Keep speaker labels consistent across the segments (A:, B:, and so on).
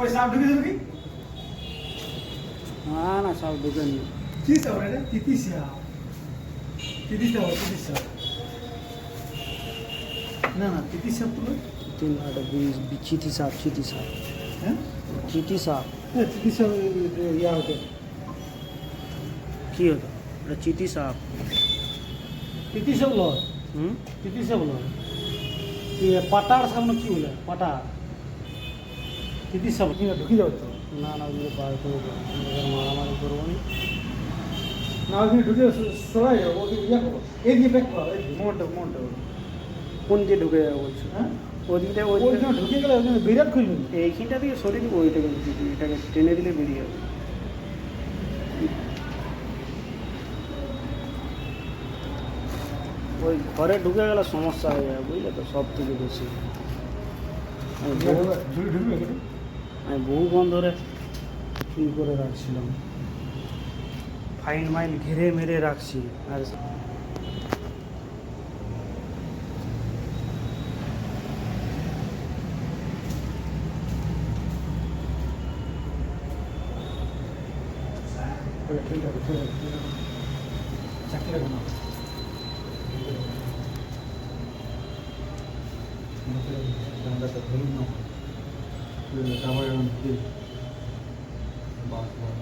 A: ওই সাপ ঢুকে যাবে কি
B: না না সাপ ঢুকে নি
A: কি সাপ রে তিতি সাপ তিতি সাপ তিতি সাপ না না তিতি সাপ তো
B: তিন আট বিশ বিচিতি সাপ চিতি সাপ
A: হ্যাঁ
B: চিতি সাপ
A: হ্যাঁ চিতি সাপ ইয়া হতে
B: কি হতো এটা চিতি সাপ
A: তিতি সাপ লয়
B: হুম
A: তিতি সাপ লয় পাটার সামনে কি বলে পাটা কিতি সব নিয়া ঢকি যাও
B: না না এই পাতে মা মা পরوني না
A: যদি তুই সহায় ওদিকে ইয়া কর এই মেক কর এই রিমোট अमाउंट
B: কোন যে ঢুগে গেলছ
A: হ্যাঁ
B: ওইদিকে
A: ওইদিকে ঢুগে গেল কেন বিরক্ত খুললি
B: এইটা দিয়ে সরিয়ে দিব এইটাকে টেনে দিলে বেরিয়ে ওই ঘরে ঢুগে গেল সমস্যা হইছে বুঝলে তো সব ঠিক হয়েছি আমি বলি
A: তুই ঢুমি এখানে
B: আমি বহুক্ষণ ধরে চুরি করে রাখছিলাম ফাইন মাইল ঘিরে মেরে রাখছি আর
A: চাকরি 그 나와요 이게
B: 맞아.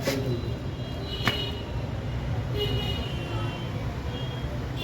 B: Thank you.